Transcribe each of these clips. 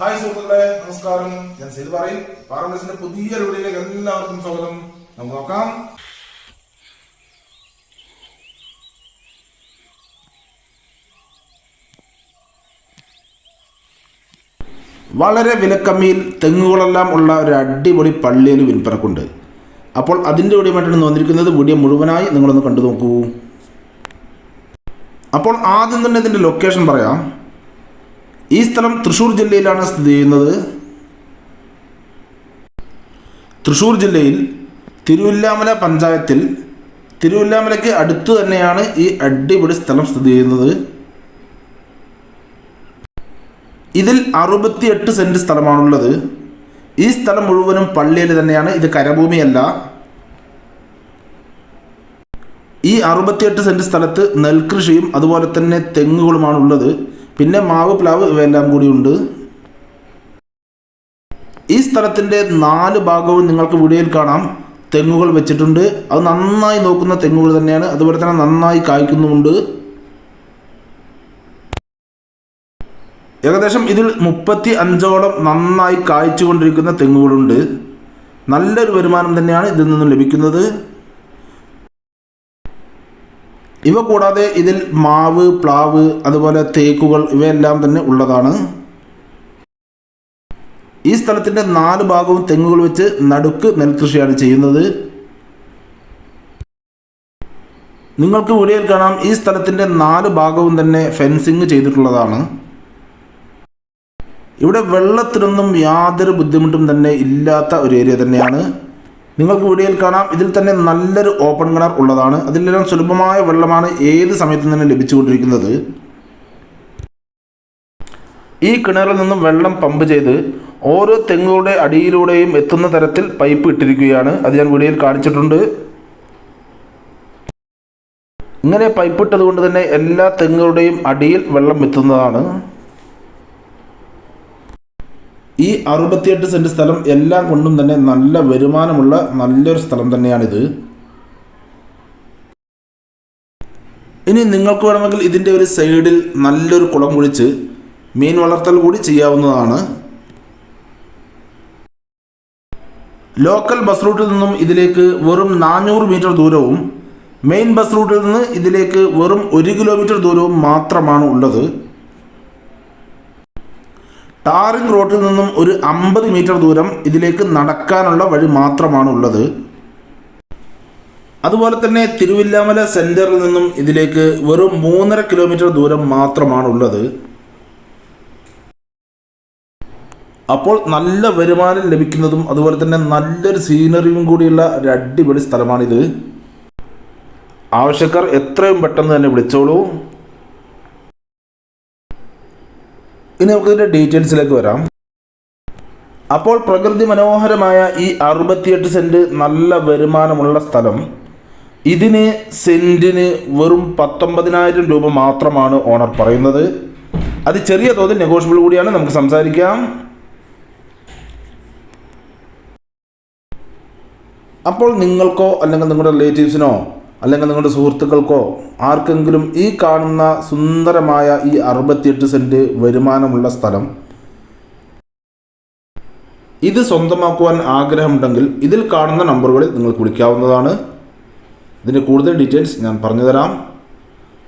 Hi സുഹൃത്തുക്കളെ നമസ്കാരം. ഞാൻ സെയ്ത് പറയും പാർമസിന്റെ പുതിയ വീഡിയോയിലേക്ക് എല്ലാവർക്കും സ്വാഗതം. നമുക്ക് നോക്കാം. വളരെ വിലക്കമ്മിയിൽ തെങ്ങുകളെല്ലാം ഉള്ള ഒരു അടിപൊളി പള്ളിയിൽ വിൽപ്പനക്കുണ്ട് അപ്പോൾ അതിന്റെ വീഡിയോമായിട്ടാണ് വന്നിരിക്കുന്നത് വീഡിയോ മുഴുവനായി നിങ്ങളൊന്ന് കണ്ടു നോക്കൂ. അപ്പോൾ ആദ്യം തന്നെ ഇതിന്റെ ലൊക്കേഷൻ പറയാം. ഈ സ്ഥലം തൃശ്ശൂർ ജില്ലയിലാണ് സ്ഥിതി ചെയ്യുന്നത്. തൃശ്ശൂർ ജില്ലയിൽ തിരുവില്ലാമല പഞ്ചായത്തിൽ തിരുവില്ലാമലയ്ക്ക് അടുത്ത് തന്നെയാണ് ഈ അടിപൊളി സ്ഥലം സ്ഥിതി ചെയ്യുന്നത്. ഇതിൽ അറുപത്തിയെട്ട് സെന്റ് സ്ഥലമാണുള്ളത്. ഈ സ്ഥലം മുഴുവനും പള്ളിയിൽ തന്നെയാണ്. ഇത് കരഭൂമിയല്ല. ഈ അറുപത്തിയെട്ട് സെന്റ് സ്ഥലത്ത് നെൽകൃഷിയും അതുപോലെ തന്നെ തെങ്ങുകളുമാണുള്ളത്. പിന്നെ മാവ് പ്ലാവ് ഇവയെല്ലാം കൂടി ഉണ്ട്. ഈ സ്ഥലത്തിന്റെ നാല് ഭാഗവും നിങ്ങൾക്ക് വീഡിയോയിൽ കാണാം. തെങ്ങുകൾ വെച്ചിട്ടുണ്ട്. അത് നന്നായി നോക്കുന്ന തെങ്ങുകൾ തന്നെയാണ്. അതുപോലെ തന്നെ നന്നായി കായ്ക്കുന്നുമുണ്ട്. ഏകദേശം ഇതിൽ മുപ്പത്തി അഞ്ചോളം നന്നായി കായ്ച്ചുകൊണ്ടിരിക്കുന്ന തെങ്ങുകളുണ്ട്. നല്ലൊരു വരുമാനം തന്നെയാണ് ഇതിൽ നിന്നും ലഭിക്കുന്നത്. ഇവ കൂടാതെ ഇതിൽ മാവ് പ്ലാവ് അതുപോലെ തേക്കുകൾ ഇവയെല്ലാം തന്നെ ഉള്ളതാണ്. ഈ സ്ഥലത്തിന്റെ നാല് ഭാഗവും തെങ്ങുകൾ വെച്ച് നടുക്ക് നെൽകൃഷിയാണ് ചെയ്യുന്നത്. നിങ്ങൾക്ക് വീഡിയോയിൽ കാണാം ഈ സ്ഥലത്തിന്റെ നാല് ഭാഗവും തന്നെ ഫെൻസിങ് ചെയ്തിട്ടുള്ളതാണ്. ഇവിടെ വെള്ളത്തിനൊന്നും യാതൊരു ബുദ്ധിമുട്ടും തന്നെ ഇല്ലാത്ത ഒരു ഏരിയ തന്നെയാണ്. നിങ്ങൾക്ക് വീഡിയോയിൽ കാണാം. ഇതിൽ തന്നെ നല്ലൊരു ഓപ്പൺ കിണർ ഉള്ളതാണ്. അതിലെല്ലാം സുലഭമായ വെള്ളമാണ് ഏത് സമയത്തും തന്നെ ലഭിച്ചുകൊണ്ടിരിക്കുന്നത്. ഈ കിണറിൽ നിന്നും വെള്ളം പമ്പ് ചെയ്ത് ഓരോ തെങ്ങുകളുടെ അടിയിലൂടെയും എത്തുന്ന തരത്തിൽ പൈപ്പ് ഇട്ടിരിക്കുകയാണ്. അത് ഞാൻ വീഡിയോയിൽ കാണിച്ചിട്ടുണ്ട്. ഇങ്ങനെ പൈപ്പ് ഇട്ടതുകൊണ്ട് തന്നെ എല്ലാ തെങ്ങുകളുടെയും അടിയിൽ വെള്ളം എത്തുന്നതാണ്. ഈ അറുപത്തിയെട്ട് സെന്റ് സ്ഥലം എല്ലാം കൊണ്ടും തന്നെ നല്ല വരുമാനമുള്ള നല്ലൊരു സ്ഥലം തന്നെയാണിത്. ഇനി നിങ്ങൾക്ക് വേണമെങ്കിൽ ഇതിന്റെ ഒരു സൈഡിൽ നല്ലൊരു കുളം കുഴിച്ച് മീൻ വളർത്തൽ കൂടി ചെയ്യാവുന്നതാണ്. ലോക്കൽ ബസ് റൂട്ടിൽ നിന്നും ഇതിലേക്ക് വെറും നാനൂറ് മീറ്റർ ദൂരവും മെയിൻ ബസ് റൂട്ടിൽ നിന്ന് ഇതിലേക്ക് വെറും ഒരു കിലോമീറ്റർ ദൂരവും മാത്രമാണ് ഉള്ളത്. ടാറിംഗ് റോഡിൽ നിന്നും ഒരു അമ്പത് മീറ്റർ ദൂരം ഇതിലേക്ക് നടക്കാനുള്ള വഴി മാത്രമാണ് ഉള്ളത് അതുപോലെ തന്നെ തിരുവില്ലാമല സെന്ററിൽ നിന്നും ഇതിലേക്ക് വെറും മൂന്നര കിലോമീറ്റർ ദൂരം മാത്രമാണ് ഉള്ളത് അപ്പോൾ നല്ല വരുമാനം ലഭിക്കുന്നതും അതുപോലെ തന്നെ നല്ലൊരു സീനറിയും കൂടിയുള്ള ഒരു അടിപൊളി സ്ഥലമാണിത്. ആവശ്യക്കാർ എത്രയും പെട്ടെന്ന് തന്നെ വിളിച്ചോളൂ. ഇനി നമുക്ക് ഇതിന്റെ ഡീറ്റെയിൽസിലേക്ക് വരാം. അപ്പോൾ പ്രകൃതി മനോഹരമായ ഈ അറുപത്തിയെട്ട് സെന്റ് നല്ല വരുമാനമുള്ള സ്ഥലം. ഇതിന് സെന്റിന് വെറും പത്തൊമ്പതിനായിരം രൂപ മാത്രമാണ് ഓണർ പറയുന്നത്. അത് ചെറിയ തോതിൽ നെഗോഷ്യബിൾ കൂടിയാണ് നമുക്ക് സംസാരിക്കാം. അപ്പോൾ നിങ്ങൾക്കോ അല്ലെങ്കിൽ നിങ്ങളുടെ റിലേറ്റീവ്സിനോ അല്ലെങ്കിൽ നിങ്ങളുടെ സുഹൃത്തുക്കൾക്കോ ആർക്കെങ്കിലും ഈ കാണുന്ന സുന്ദരമായ ഈ അറുപത്തിയെട്ട് സെന്റ് വരുമാനമുള്ള സ്ഥലം ഇത് സ്വന്തമാക്കുവാൻ ആഗ്രഹമുണ്ടെങ്കിൽ ഇതിൽ കാണുന്ന നമ്പറുകളിൽ നിങ്ങൾക്ക് വിളിക്കാവുന്നതാണ്. ഇതിന്റെ കൂടുതൽ ഡീറ്റെയിൽസ് ഞാൻ പറഞ്ഞുതരാം.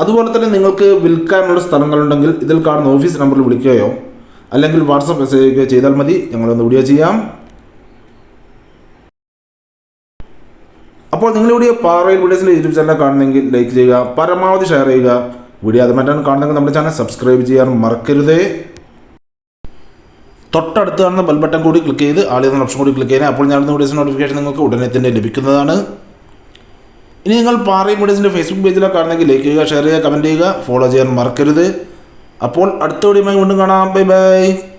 അതുപോലെ തന്നെ നിങ്ങൾക്ക് വിൽക്കാനുള്ള സ്ഥലങ്ങളുണ്ടെങ്കിൽ ഇതിൽ കാണുന്ന ഓഫീസ് നമ്പറിൽ വിളിക്കുകയോ അല്ലെങ്കിൽ വാട്സപ്പ് മെസ്സേജ് അയക്കുകയോ ചെയ്താൽ മതി. ഞങ്ങളൊന്ന് വീഡിയോ ചെയ്യാം. അപ്പോൾ നിങ്ങൾ വീഡിയോ പാറയിൽ വീഡിയോസിന്റെ യൂട്യൂബ് ചാനൽ കാണുന്നെങ്കിൽ ലൈക്ക് ചെയ്യുക പരമാവധി ഷെയർ ചെയ്യുക. വീഡിയോ അത് മറ്റാണ് കാണുന്നെങ്കിൽ നമ്മുടെ ചാനൽ സബ്സ്ക്രൈബ് ചെയ്യാൻ മറക്കരുതേ. തൊട്ടടുത്ത് കാണുന്ന ബെൽ കൂടി ക്ലിക്ക് ചെയ്ത് ആളിയെന്ന ഓപ്ഷൻ കൂടി ക്ലിക്ക് ചെയ്യാൻ അപ്പോൾ ഞാൻ വീഡിയോസ് നോട്ടിഫിക്കേഷൻ നിങ്ങൾക്ക് ഉടനെ തന്നെ ലഭിക്കുന്നതാണ്. ഇനി നിങ്ങൾ പാറയും വീഡിയോസിന്റെ ഫേസ്ബുക്ക് പേജിലോ കാണുന്നെങ്കിൽ ലൈക്ക് ചെയ്യുക ഷെയർ ചെയ്യുക കമന്റ് ചെയ്യുക ഫോളോ ചെയ്യാൻ മറക്കരുത്. അപ്പോൾ അടുത്ത വീഡിയോയുമായി വീണ്ടും കാണാം. Bye bye